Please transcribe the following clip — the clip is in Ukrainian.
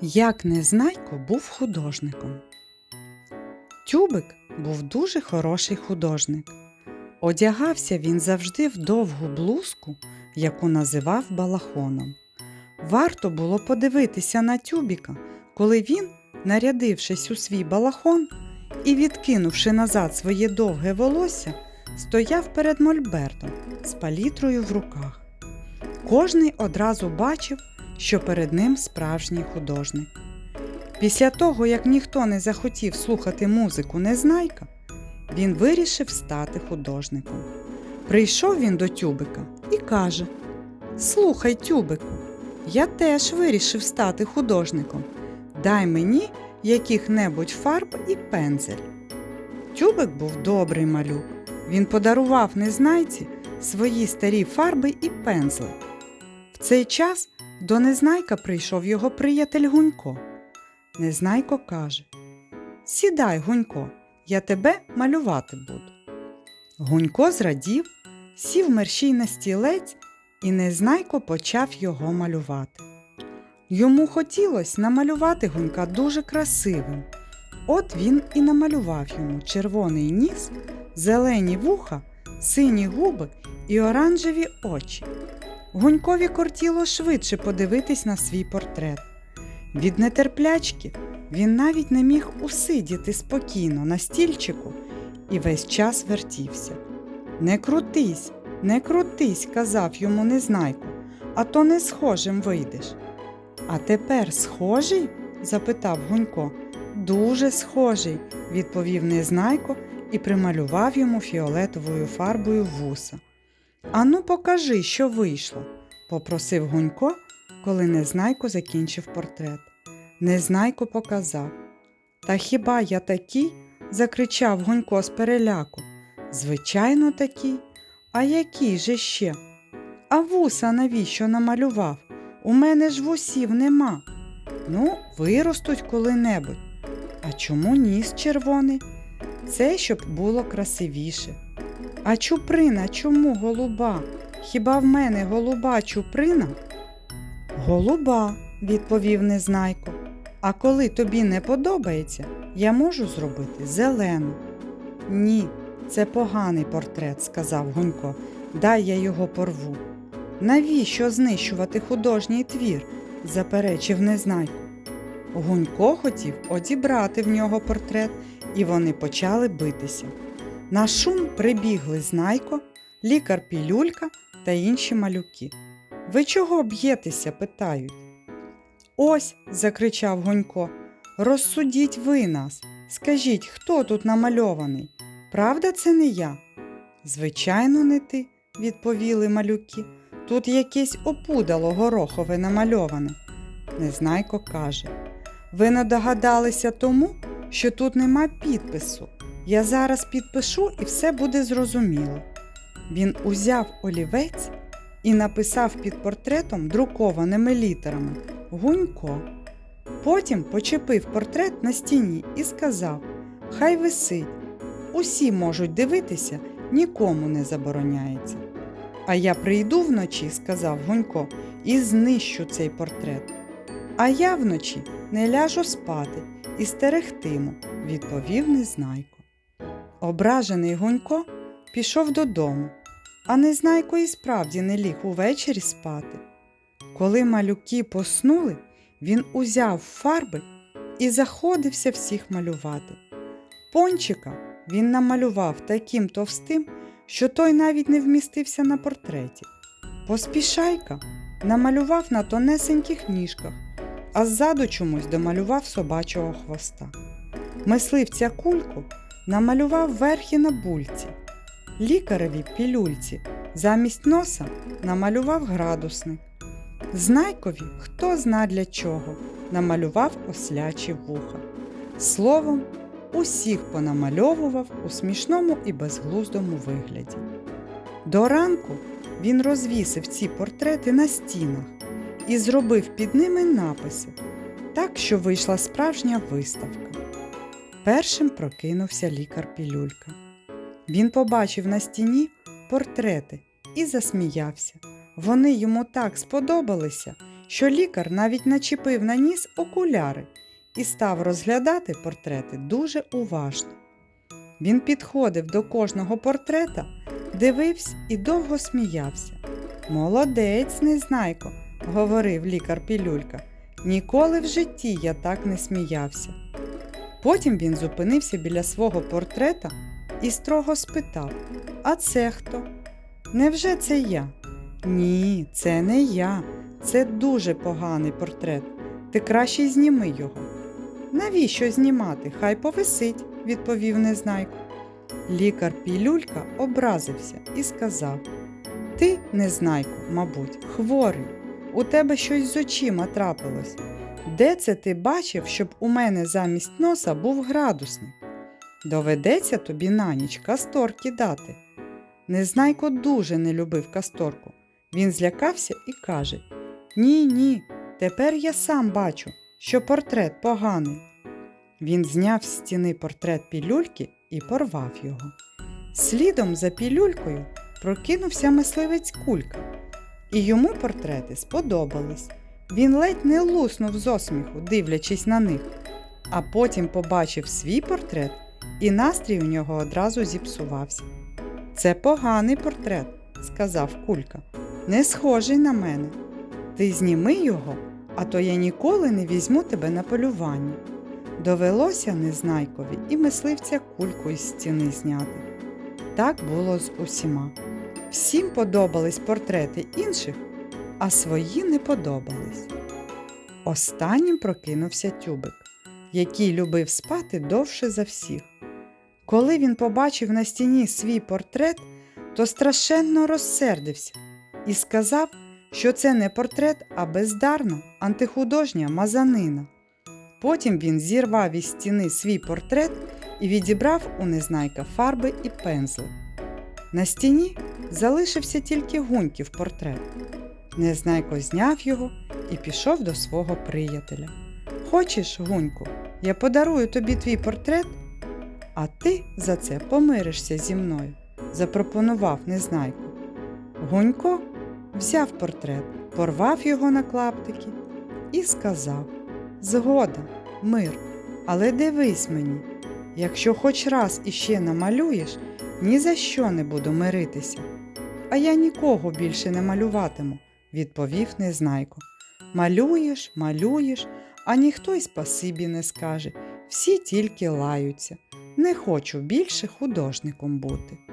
Як Незнайко був художником. Тюбик був дуже хороший художник. Одягався він завжди в довгу блузку, яку називав балахоном. Варто було подивитися на тюбіка, коли він, нарядившись у свій балахон і відкинувши назад своє довге волосся, стояв перед мольбертом з палітрою в руках. Кожний одразу бачив, що перед ним справжній художник. Після того, як ніхто не захотів слухати музику Незнайка, він вирішив стати художником. Прийшов він до Тюбика і каже: Слухай, Тюбику, я теж вирішив стати художником. Дай мені яких-небудь фарб і пензель. Тюбик був добрий малюк. Він подарував незнайці свої старі фарби і пензли. В цей час до Незнайка прийшов його приятель Гунько. Незнайко каже: Сідай, Гунько, я тебе малювати буду. Гунько зрадів, сів мерщій на стілець, і Незнайко почав його малювати. Йому хотілося намалювати Гунька дуже красивим. От він і намалював йому червоний ніс, зелені вуха, сині губи і оранжеві очі. Гунькові кортіло швидше подивитись на свій портрет. Від нетерплячки він навіть не міг усидіти спокійно на стільчику і весь час вертівся. Не крутись, не крутись, казав йому незнайко, а то не схожим вийдеш. А тепер схожий? запитав Гунько. Дуже схожий, відповів незнайко і прималював йому фіолетовою фарбою вуса. Ану, покажи, що вийшло, попросив Гунько, коли Незнайко закінчив портрет. Незнайко показав. Та хіба я такий? закричав Гунько з переляку. Звичайно, такий. А який же ще? А вуса навіщо намалював? У мене ж вусів нема. Ну, виростуть коли-небудь. А чому ніс червоний? Це щоб було красивіше. А чуприна чому голуба? Хіба в мене голуба чуприна? Голуба, відповів Незнайко. А коли тобі не подобається, я можу зробити зелену. Ні, це поганий портрет, сказав Гунько. Дай я його порву. Навіщо знищувати художній твір? заперечив Незнайко. Гунько хотів одібрати в нього портрет, і вони почали битися. На шум прибігли Знайко, лікар Пілюлька та інші малюки. Ви чого б'єтеся? питають. Ось, закричав Гонько, розсудіть ви нас. Скажіть, хто тут намальований? Правда, це не я? Звичайно, не ти, відповіли малюки. Тут якесь опудало горохове намальоване. Незнайко каже. Ви не догадалися тому, що тут нема підпису. Я зараз підпишу і все буде зрозуміло. Він узяв олівець і написав під портретом друкованими літерами Гунько. Потім почепив портрет на стіні і сказав: Хай висить. Усі можуть дивитися, нікому не забороняється. А я прийду вночі, сказав Гунько, і знищу цей портрет. А я вночі не ляжу спати і стерегтиму, відповів Незнайко. Ображений Гунько пішов додому, а Незнайко і справді не ліг увечері спати. Коли малюки поснули, він узяв фарби і заходився всіх малювати. Пончика він намалював таким товстим, що той навіть не вмістився на портреті. Поспішайка намалював на тонесеньких ніжках, а ззаду чомусь домалював собачого хвоста. Мисливця кульку намалював верхи на бульці, лікареві пілюльці, замість носа намалював градусник. Знайкові, хто зна для чого, намалював ослячі вуха. Словом, усіх понамальовував у смішному і безглуздому вигляді. До ранку він розвісив ці портрети на стінах і зробив під ними написи, так що вийшла справжня виставка. Першим прокинувся лікар Пілюлька. Він побачив на стіні портрети і засміявся. Вони йому так сподобалися, що лікар навіть начепив на ніс окуляри і став розглядати портрети дуже уважно. Він підходив до кожного портрета, дивився і довго сміявся. Молодець, незнайко, говорив лікар Пілюлька. Ніколи в житті я так не сміявся. Потім він зупинився біля свого портрета і строго спитав: А це хто? Невже це я? Ні, це не я. Це дуже поганий портрет. Ти краще зніми його. Навіщо знімати? Хай повисить, відповів незнайко. Лікар Пілюлька образився і сказав: Ти, незнайко, мабуть, хворий. У тебе щось з очима трапилось. Де це ти бачив, щоб у мене замість носа був градусник? Доведеться тобі на ніч кастор кидати. Незнайко дуже не любив касторку. Він злякався і каже: Ні, ні, тепер я сам бачу, що портрет поганий. Він зняв з стіни портрет пілюльки і порвав його. Слідом за пілюлькою прокинувся мисливець кулька, і йому портрети сподобались. Він ледь не луснув з осміху, дивлячись на них, а потім побачив свій портрет, і настрій у нього одразу зіпсувався. Це поганий портрет, сказав кулька, не схожий на мене. Ти зніми його, а то я ніколи не візьму тебе на полювання. Довелося незнайкові і мисливця кульку із стіни зняти. Так було з усіма. Всім подобались портрети інших, а свої не подобались. Останнім прокинувся тюбик, який любив спати довше за всіх. Коли він побачив на стіні свій портрет, то страшенно розсердився і сказав, що це не портрет, а бездарна антихудожня мазанина. Потім він зірвав із стіни свій портрет і відібрав у незнайка фарби і пензли. На стіні залишився тільки гуньків портрет. Незнайко зняв його і пішов до свого приятеля. Хочеш, гуньку, я подарую тобі твій портрет, а ти за це помиришся зі мною, запропонував незнайко. Гунько взяв портрет, порвав його на клаптики і сказав Згода, мир, але дивись мені, якщо хоч раз іще намалюєш, ні за що не буду миритися. А я нікого більше не малюватиму, відповів незнайко. Малюєш, малюєш, а ніхто й спасибі не скаже, всі тільки лаються. Не хочу більше художником бути.